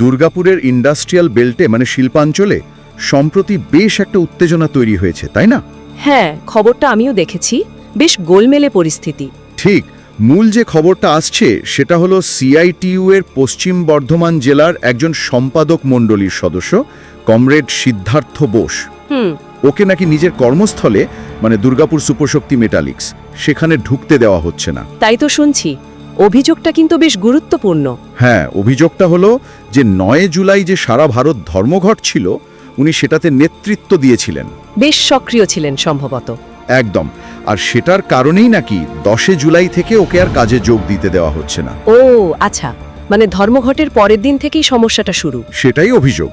দুর্গাপুরের ইন্ডাস্ট্রিয়াল বেল্টে মানে শিল্পাঞ্চলে সম্প্রতি বেশ একটা উত্তেজনা তৈরি হয়েছে তাই না? হ্যাঁ খবরটা আমিও দেখেছি। বেশ গোলমেলে পরিস্থিতি। ঠিক মূল যে খবরটা আসছে সেটা হলো সিআইটিইউ এর পশ্চিম বর্ধমান জেলার একজন সম্পাদক মণ্ডলীর সদস্য কমরেড সিদ্ধার্থ বোস। ওকে নাকি নিজের কর্মস্থলে মানে দুর্গাপুর সুপরশক্তি মেটালিক্স সেখানে ঢুকতে দেওয়া হচ্ছে না। তাই তো শুনছি। অভিযোগটা কিন্তু বেশ গুরুত্বপূর্ণ। হ্যাঁ অভিযোগটা হলো যে নয় জুলাই যে সারা ভারত ধর্মঘট ছিল উনি সেটাতে নেতৃত্ব দিয়েছিলেন। বেশ সক্রিয় ছিলেন সম্ভবত। একদম। আর সেটার কারণেই নাকি দশে জুলাই থেকে ওকে আর কাজে যোগ দিতে দেওয়া হচ্ছে না। ও আচ্ছা। মানে ধর্মঘটের পরের দিন থেকেই সমস্যাটা শুরু। সেটাই অভিযোগ।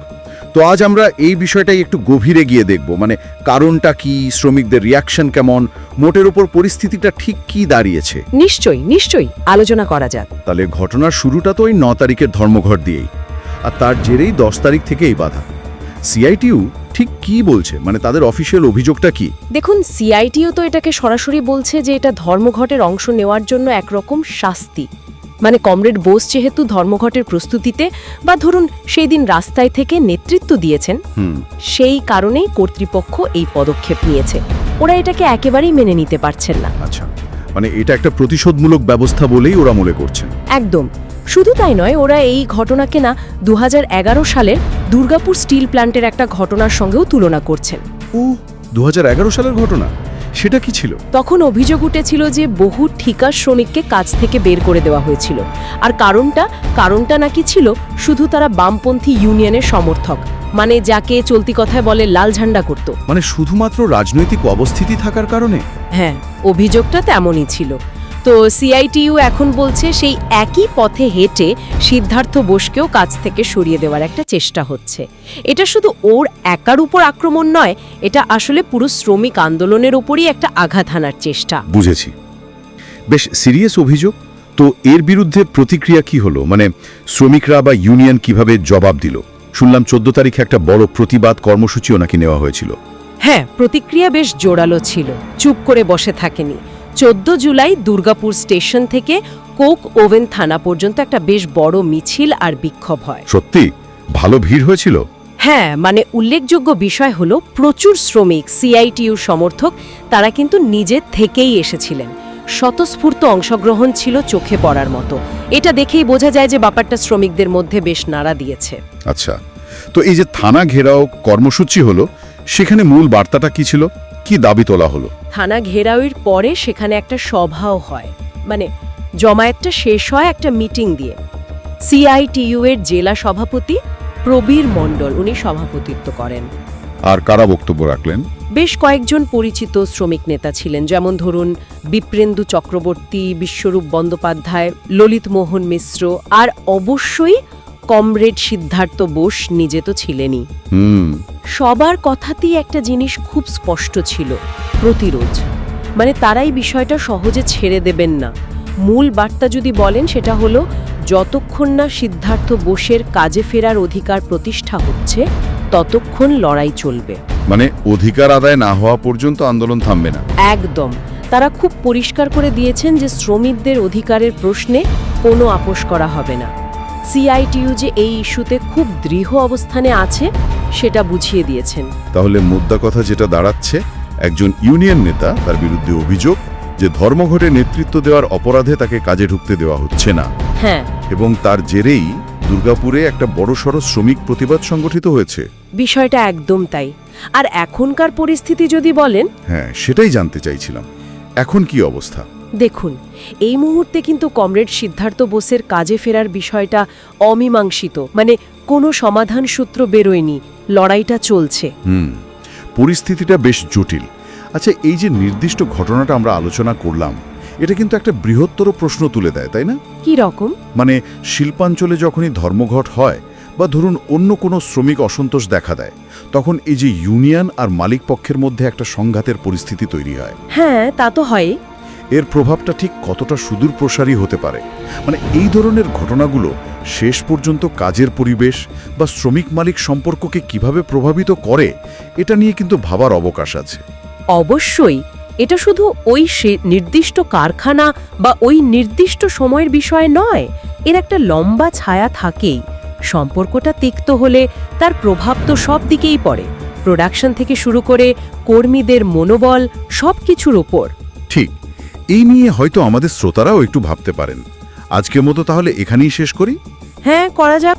তো আজ আমরা এই বিষয়টাই একটু গভীরে গিয়ে দেখব। মানে কারণটা কি শ্রমিকদের রিয়াকশন কেমন মোটের উপর পরিস্থিতিটা ঠিক কি দাঁড়িয়েছে? নিশ্চয়ই নিশ্চয়ই আলোচনা করা যাক। তাহলে ঘটনার শুরুটা তো ওই ন তারিখের ধর্মঘট দিয়েই। আর তার জেরেই দশ তারিখ থেকে এই বাধা। সিআইটিউ ঠিক কি বলছে? মানে তাদের অফিসিয়াল অভিযোগটা কি? দেখুন সিআইটিও তো এটাকে সরাসরি বলছে যে এটা ধর্মঘটের অংশ নেওয়ার জন্য একরকম শাস্তি। মানে কমরেড বোস যেহেতু ধর্মঘটের প্রস্তুতিতে বা ধরুন সেই দিন রাস্তায় থেকে নেতৃত্ব দিয়েছেন সেই কারণেই কর্তৃপক্ষ এই পদক্ষেপ নিয়েছে। ওরা এটাকে একেবারেই মেনে নিতে পারছেন না। আচ্ছা মানে এটা একটা প্রতিশোধমূলক ব্যবস্থা বলেই ওরা মনে করছেন। একদম। শুধু তাই নয় ওরা এই ঘটনাকে না দু সালের দুর্গাপুর স্টিল প্ল্যান্টের একটা ঘটনার সঙ্গেও তুলনা করছেন। ও দুহাজার এগারো সালের ঘটনা? সেটা কি ছিল? তখন অভিযোগ উঠেছিল যে বহু ঠিকা শ্রমিককে কাজ থেকে বের করে দেওয়া হয়েছিল। আর কারণটা কারণটা নাকি ছিল শুধু তারা বামপন্থী ইউনিয়নের সমর্থক মানে যাকে চলতি কথায় বলে লাল ঝান্ডা করত। মানে শুধুমাত্র রাজনৈতিক অবস্থিতি থাকার কারণে? হ্যাঁ অভিযোগটা তেমনই ছিল। তো সিআইটিইউ এখন বলছে সেই একই পথে হেঁটে সিদ্ধার্থ বোসকেও কাজ থেকে সরিয়ে দেওয়ার একটা চেষ্টা হচ্ছে। এটা শুধু ওর একার উপর আক্রমণ নয় এটা আসলে পুরো শ্রমিক আন্দোলনের উপরই একটা আঘাত হানার চেষ্টা। বুঝেছি। বেশ সিরিয়াস অভিযোগ। তো এর বিরুদ্ধে প্রতিক্রিয়া কি হলো? মানে শ্রমিকরা বা ইউনিয়ন কীভাবে জবাব দিল? শুনলাম চোদ্দ তারিখে একটা বড় প্রতিবাদ কর্মসূচিও নাকি নেওয়া হয়েছিল। হ্যাঁ প্রতিক্রিয়া বেশ জোরালো ছিল। চুপ করে বসে থাকেনি। চোদ্দ জুলাই দুর্গাপুর স্টেশন থেকে কোক ওভেন থানা পর্যন্ত একটা বেশ বড় মিছিল আর বিক্ষোভ হয়। সত্যি? ভালো ভিড় হয়েছিল? হ্যাঁ মানে উল্লেখযোগ্য বিষয় হলো প্রচুর শ্রমিক সিআইটিইউ সমর্থক তারা কিন্তু নিজে থেকেই এসেছিলেন। স্বতঃস্ফূর্ত অংশগ্রহণ ছিল চোখে পড়ার মতো। এটা দেখেই বোঝা যায় যে ব্যাপারটা শ্রমিকদের মধ্যে বেশ নাড়া দিয়েছে। আচ্ছা তো এই যে থানা ঘেরাও কর্মসূচি হলো সেখানে মূল বার্তাটা কি ছিল? কি দাবি তোলা হলো? থানা ঘেরাওয়ের পরে সেখানে একটা সভাও হয়। মানে জমায়েতটা শেষ হয় একটা মিটিং দিয়ে। সিআইটিইউ এর জেলা সভাপতি প্রবীর মণ্ডল উনি সভাপতিত্ব করেন। আর কারা বক্তব্য রাখলেন? বেশ কয়েকজন পরিচিত শ্রমিক নেতা ছিলেন যেমন ধরুন বিপ্রেন্দু চক্রবর্তী বিশ্বরূপ বন্দ্যোপাধ্যায় ললিত মোহন মিশ্র আর অবশ্যই কমরেড সিদ্ধার্থ বোস নিজে তো ছিলেনই। হুম। সবার কথাতেই একটা জিনিস খুব স্পষ্ট ছিল প্রতিরোধ। মানে তারাই বিষয়টা সহজে ছেড়ে দেবেন না। মূল বার্তা যদি বলেন সেটা হলো যতক্ষণ না সিদ্ধার্থ বোসের কাজে ফেরার অধিকার প্রতিষ্ঠা হচ্ছে ততক্ষণ লড়াই চলবে। মানে অধিকার আদায় না হওয়া পর্যন্ত আন্দোলন থামবে না। একদম। তারা খুব পরিষ্কার করে দিয়েছেন যে শ্রমিকদের অধিকারের প্রশ্নে কোনো আপোষ করা হবে না। সিআইটিইউ যে এই ইস্যুতে খুব দৃঢ় অবস্থানে আছে সেটা বুঝিয়ে দিয়েছেন। তাহলে মুদ্রা কথা যেটা দাঁড়াচ্ছে একজন ইউনিয়ন নেতা তার বিরুদ্ধে অভিযোগ যে ধর্মঘটে নেতৃত্ব দেওয়ার অপরাধে তাকে কাজে ঢুকতে দেওয়া হচ্ছে না। হ্যাঁ। এবং তার জেরেই দুর্গাপুরে একটা বড়সড় শ্রমিক প্রতিবাদ সংগঠিত হয়েছে। বিষয়টা একদম তাই। আর এখনকার পরিস্থিতি যদি বলেন? হ্যাঁ সেটাই জানতে চাইছিলাম। এখন কি অবস্থা? দেখুন এই মুহূর্তে কিন্তু কমরেড সিদ্ধার্থ বোসের কাজে ফেরার বিষয়টা অমীমাংসিত। মানে কোনো সমাধান সূত্র বেরোয়নি লড়াইটা চলছে। হুম পরিস্থিতিটা বেশ জটিল। আচ্ছা এই যে নির্দিষ্ট ঘটনাটা আমরা আলোচনা করলাম এটা কিন্তু একটা বৃহত্তর প্রশ্ন তুলে দেয় তাই না? কি রকম? মানে শিল্পাঞ্চলে যখনই ধর্মঘট হয় বা ধরুন অন্য কোনো শ্রমিক অসন্তোষ দেখা দেয় তখন এই যে ইউনিয়ন আর মালিক পক্ষের মধ্যে একটা সংঘাতের পরিস্থিতি তৈরি হয়। হ্যাঁ তা তো হয় এর প্রভাবটা ঠিক কতটা সুদূর প্রসারী হতে পারে? মানে এই ধরনের ঘটনাগুলো শেষ পর্যন্ত কাজের পরিবেশ বা শ্রমিক মালিক সম্পর্ককে কীভাবে প্রভাবিত করে, এটা নিয়ে কিন্তু ভাবার অবকাশ আছে। অবশ্যই, এটা শুধু ওই নির্দিষ্ট কারখানা বা ওই নির্দিষ্ট সময়ের বিষয় নয়, এর একটা লম্বা ছায়া থাকেই। সম্পর্কটা তিক্ত হলে তার প্রভাব তো সব দিকেই পড়ে। প্রোডাকশন থেকে শুরু করে কর্মীদের মনোবল সব কিছুর ওপর। এই নিয়ে হয়তো আমাদের শ্রোতারাও একটু ভাবতে পারেন। আজকের মতো তাহলে এখানেই শেষ করি। হ্যাঁ করা যাক।